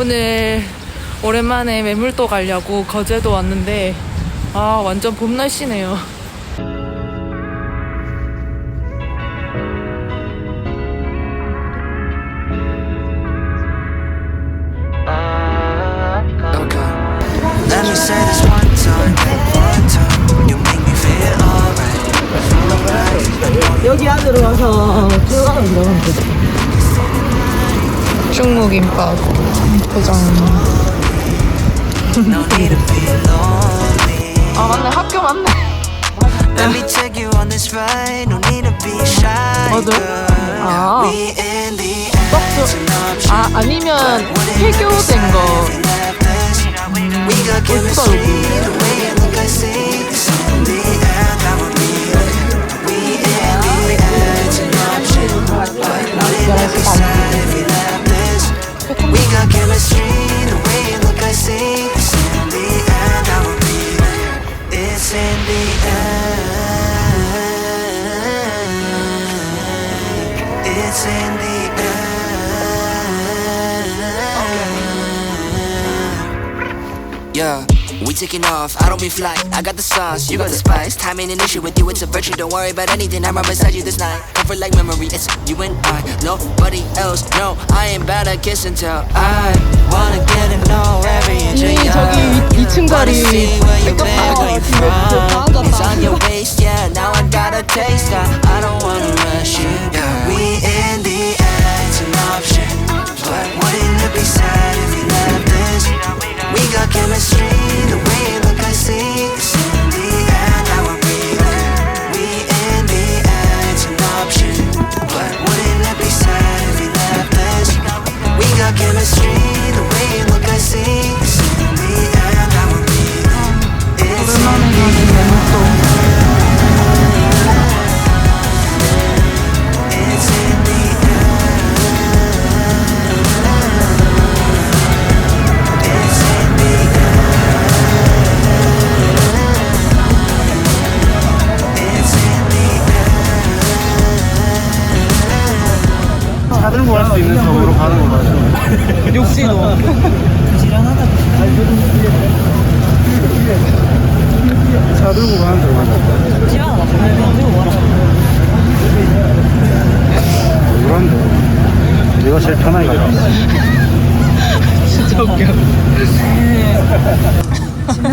오늘 오랜만에 매물도 가려고 거제도 왔는데 아 완전 봄 날씨네요. 여기 안으로 와서 들어가면 들어가면 돼. 충무김밥 포장. 아 맞네 학교 맞네. 맞아. 아. Option. 아 아니면 해교된 거. Got chemistry. The taking off. I don't be fly. I got the sauce, you got the spice. Time ain't an issue with you, it's a virtue. Don't worry about anything. I'm right beside you this night. Comfort like memory, it's you and I. Nobody else. No, I ain't bad at kiss and tell. I wanna get to know every inch of 이 you. 저기 2층 Wanna 자리 see where you 백합 been, where you 다 from. It's 앉았다. on your waist, yeah. Now I got a taste. I, I don't wanna rush you. Yeah. We in the end, it's an option. But wouldn't it be sad if we left this? We got chemistry,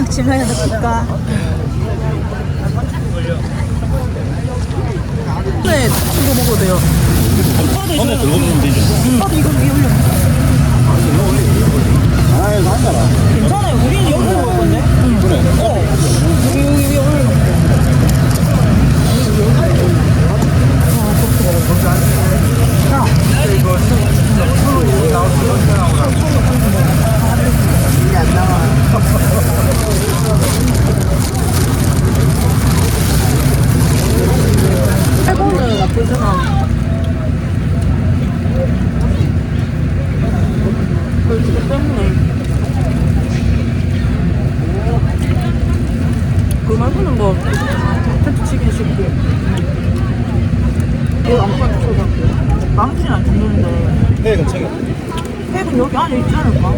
치맥에서 볼까? 네, 이거 먹어도 돼요. 들고 오면 되죠. 나도 이거 위에 올려. 아, 이거 한 달아. 괜찮아요. 우리는 여기 먹을 건데? 그래. 어. 여기, 여기 위에 올려. 해보는 나쁘지 않아. 그렇기 때문에. 그 말고는 뭐, 안에 있지 않을까?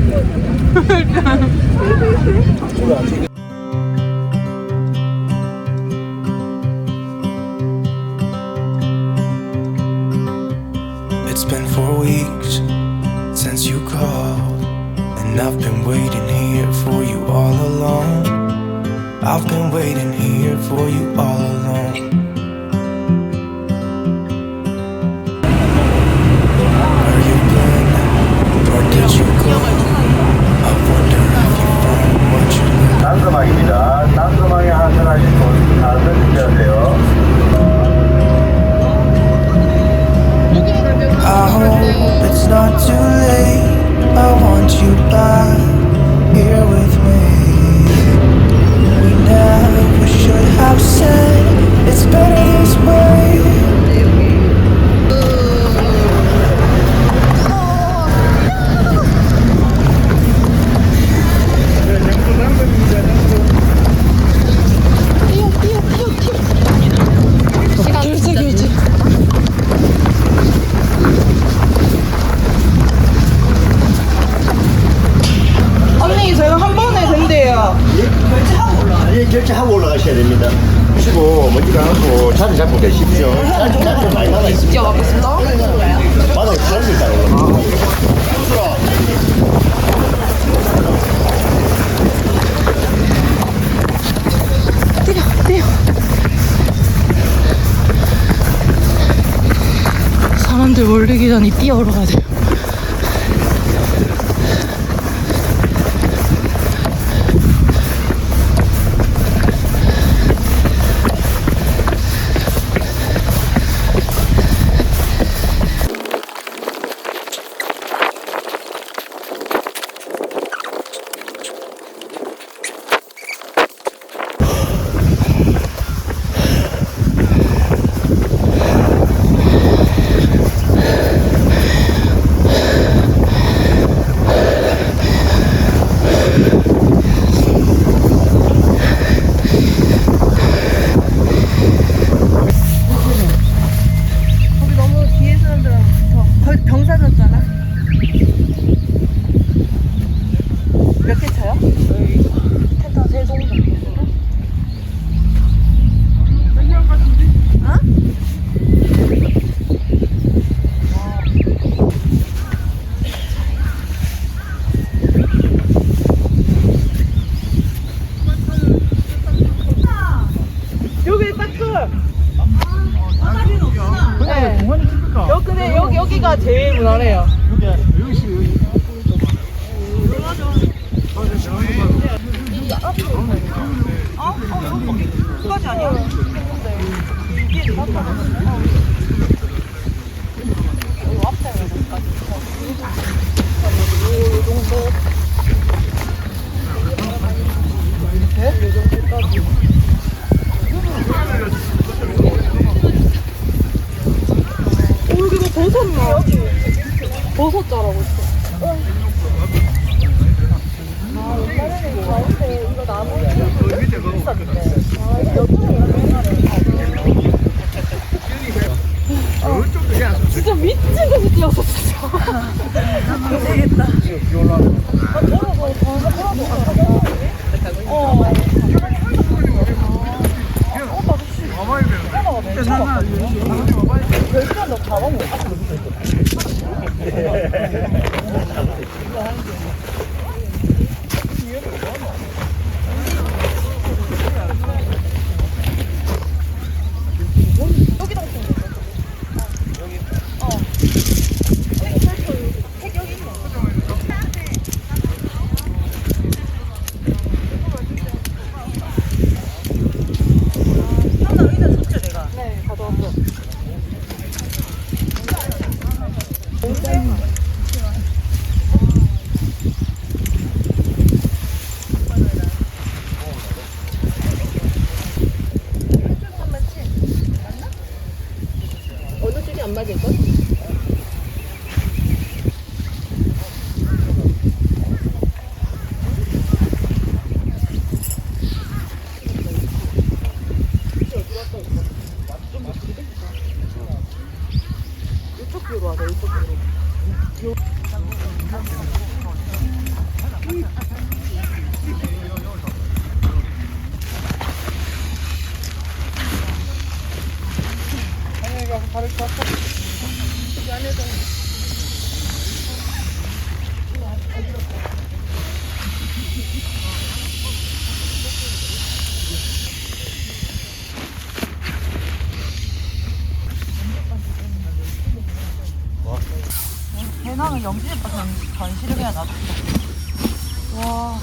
It's been four weeks since you called, and I've been waiting here for you all along. I've been waiting here for you all along. 이어 올라가야 돼. 밖에 사나? 열시간 너 가방 못 전시를 해야 나도. 와.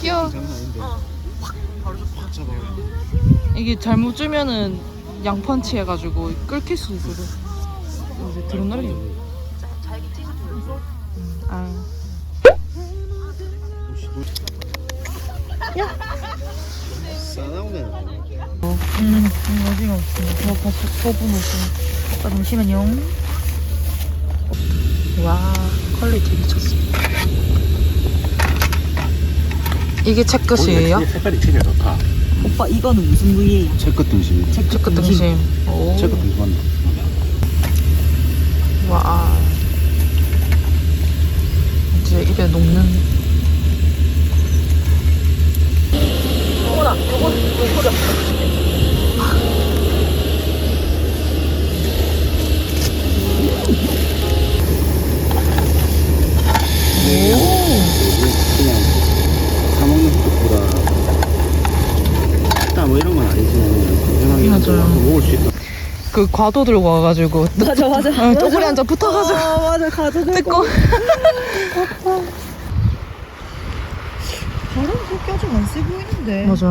귀여워 어. 이게 잘못 주면은 양펀치 해가지고 끓킬 수도 있어서 이제 드론 날리 아. 야. 싸나오네. 어, 음, 음 어디가 없어. 뭐 버분 없어. 잠시만요. 와, 컬리 되게 쳤습니다. 이게 채끝이에요? 색깔이 진짜 좋다. 오빠 이거는 무슨 부위예요? 체크 등심. 채끝 등심. 오. 체크 등심. 와. 이제 입에 녹는. 그냥 사먹 는 것보다 딱뭐 이런 건 아니지만 맞아요. 먹을 수 있다. 그 과도 들고 와가지고 맞아, 맞아. 응, 쪼그리 앉아 붙어가지고 아, 맞아. 가져갈 뜯고 바람 그렇게 아주 안 세 보이는데. 맞아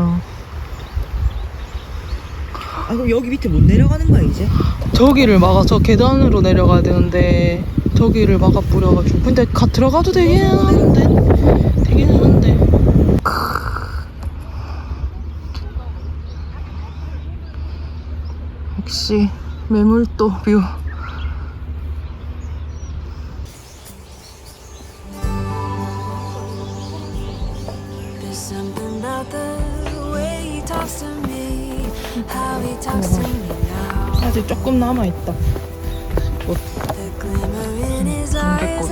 아, 그럼 여기 밑에 못 내려가는 거야, 이제? 저기를 막아 저 계단으로 내려가야 되는데 저기를 막아 뿌려가지고 근데 가 들어가도 되긴 하는데 되기는 한데 역시 매물도 뷰 There's something about the way he talks to me, how he talks to me now. 아직 조금 남아 있다 The glimmer in his eyes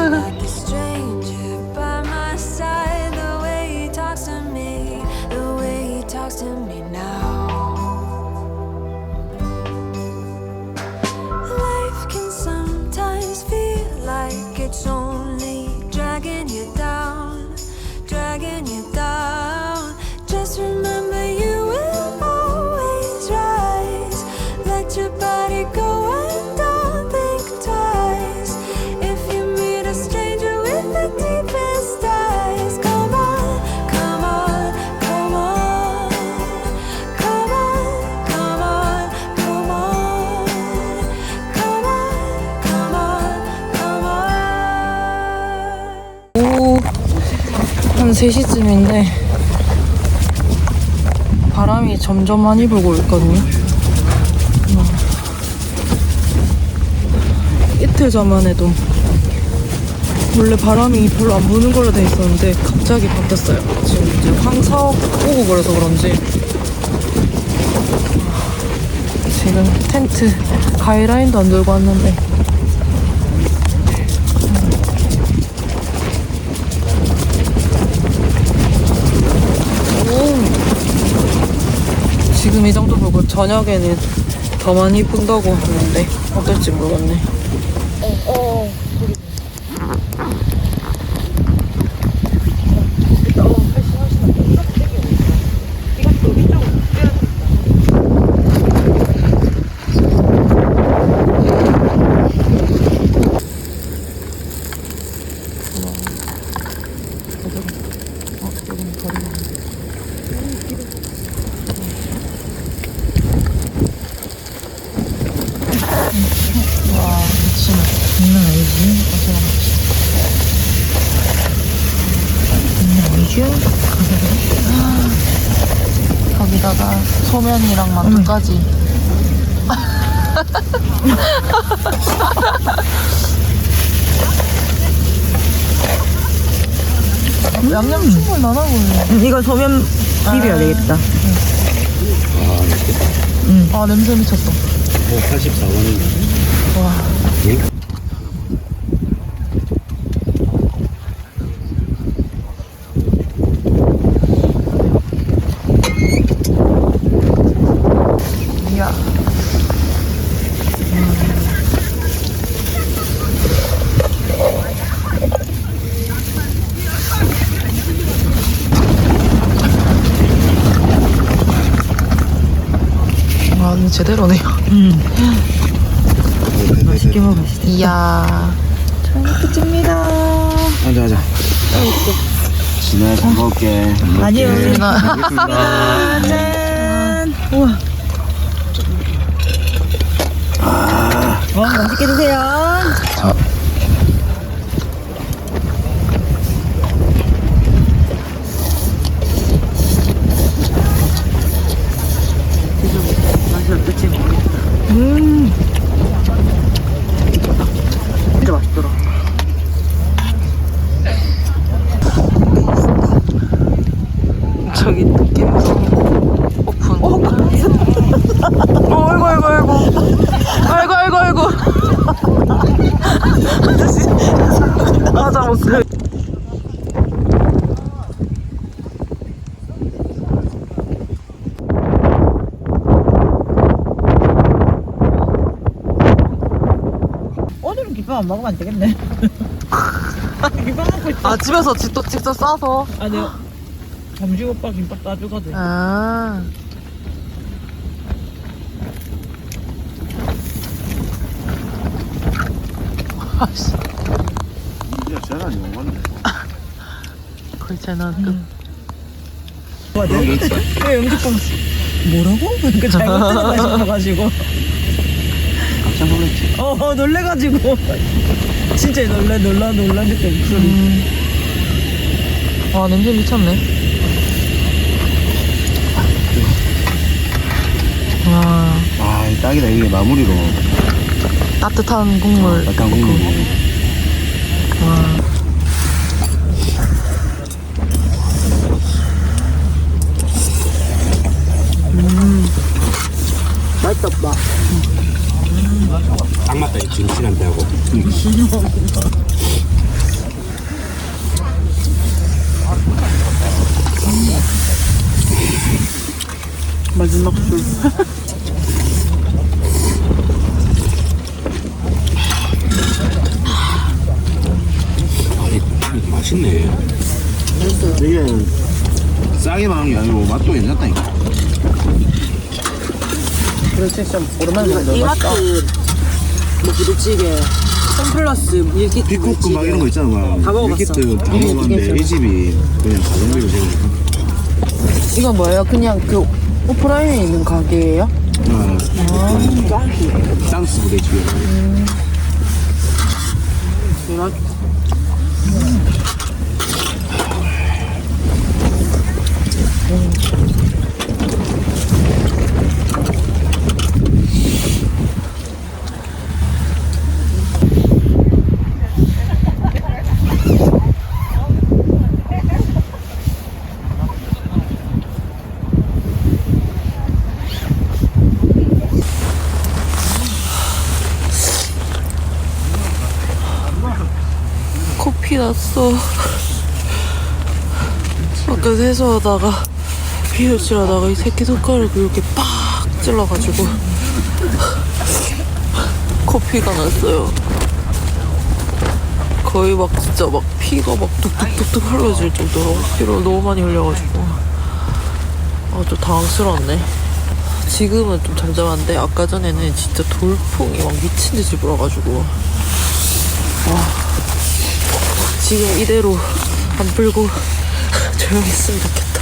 3시쯤인데 바람이 점점 많이 불고 있거든요 음. 이틀 전만 해도 원래 바람이 별로 안 부는 걸로 돼 있었는데 갑자기 바뀌었어요 지금 이제 황사옥 오고 그래서 그런지 지금 텐트 가이라인도 안 들고 왔는데 지금 이 정도 보고 저녁에는 더 많이 분다고 하는데 어떨지 모르겠네. 미치네. 장난 아니지? 장난 아니죠? 거기다가 소면이랑 만두까지. 양념 충분히 많아 보이네. 이거 소면 비벼야 되겠다. 아, 냄새 미쳤어. 뭐 84원인가? 와. 이야. 제대로네요. 맛있게 먹읍시다. 이야. 끝입니다. 앉아 앉아. 진아 잘 먹을게. 아니요. 나 짠. 우와. 어, 맛있게 드세요. 자. 맛이 어떨지 모르겠다. 음. 이거다. 진짜 맛있더라. 저기 겜성 오픈. 어, 아이고, 아이고, 아이고. 아이고, 아이고, 아이고. 아저씨, 하자 못해. 오늘은 김밥 안 먹으면 안 되겠네. 김밥 먹고 있어. 아, 집에서 지- 또 직접 싸서. 아니요. 점심 오빠 김밥 싸주거든. 아. 아씨, 이제 전화니 오겠네. 거의 재난 끝. 그런 게 있어. 왜 영주권 뭐라고? 그러니까 잘못 들었다 싶어가지고. 깜짝 놀랐지. 어, 어, 놀래가지고. 진짜 놀래, 놀라, 놀라 그때 목소리. 와, 냄새 미쳤네. 와, 아, 이 딱이다. 이게 마무리로 따뜻한 국물. 약간 국물이. 와. 맛있다. 딱 맞다 이 진실한데하고 마지막 술. 아, 이- 맛있네 이게 싸게 나온 게 아니고 맛도 괜찮다니까. 그렇지, 좀 오랜만에 먹는 이마트 뭐 부대찌개, 홈플러스 밀키트 빅쿠크 막 이런 거 있잖아. 막. 다 먹어봤어. 밀키트 다 먹어봤는데 이 집이 그냥 가성비로 제일 이건 뭐예요? 그냥 그 오프라인에 있는 가게예요? 아, 쌍스 부대찌개. 코피 났어. 아까 세수하다가 비효칠하다가 이 새끼 손가락을 이렇게 빡 찔러가지고 코피가 났어요. 거의 막 진짜 막 피가 막 뚝뚝뚝뚝 흘러질 정도로 피를 너무 많이 흘려가지고 아주 당황스러웠네. 지금은 좀 잠잠한데 아까 전에는 진짜 돌풍이 막 미친 듯이 불어가지고 지금 이대로 안 불고 조용히 했으면 좋겠다.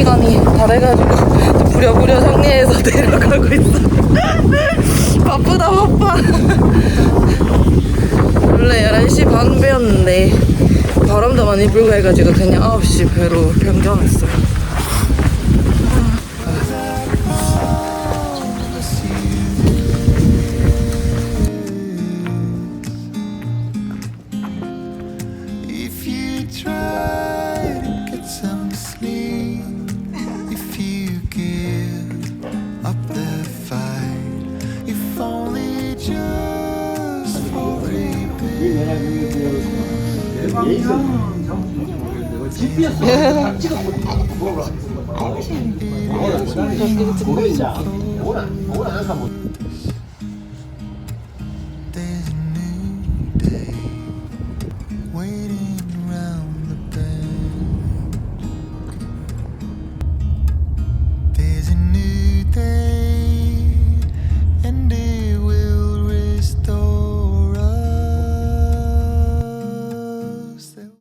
시간이 다 돼가지고 부랴부랴 정리해서 내려가고 있어. 바쁘다 바빠. 원래 11시 반 배였는데 바람도 많이 불고 해가지고 그냥 9시 배로 변경했어요. 예의상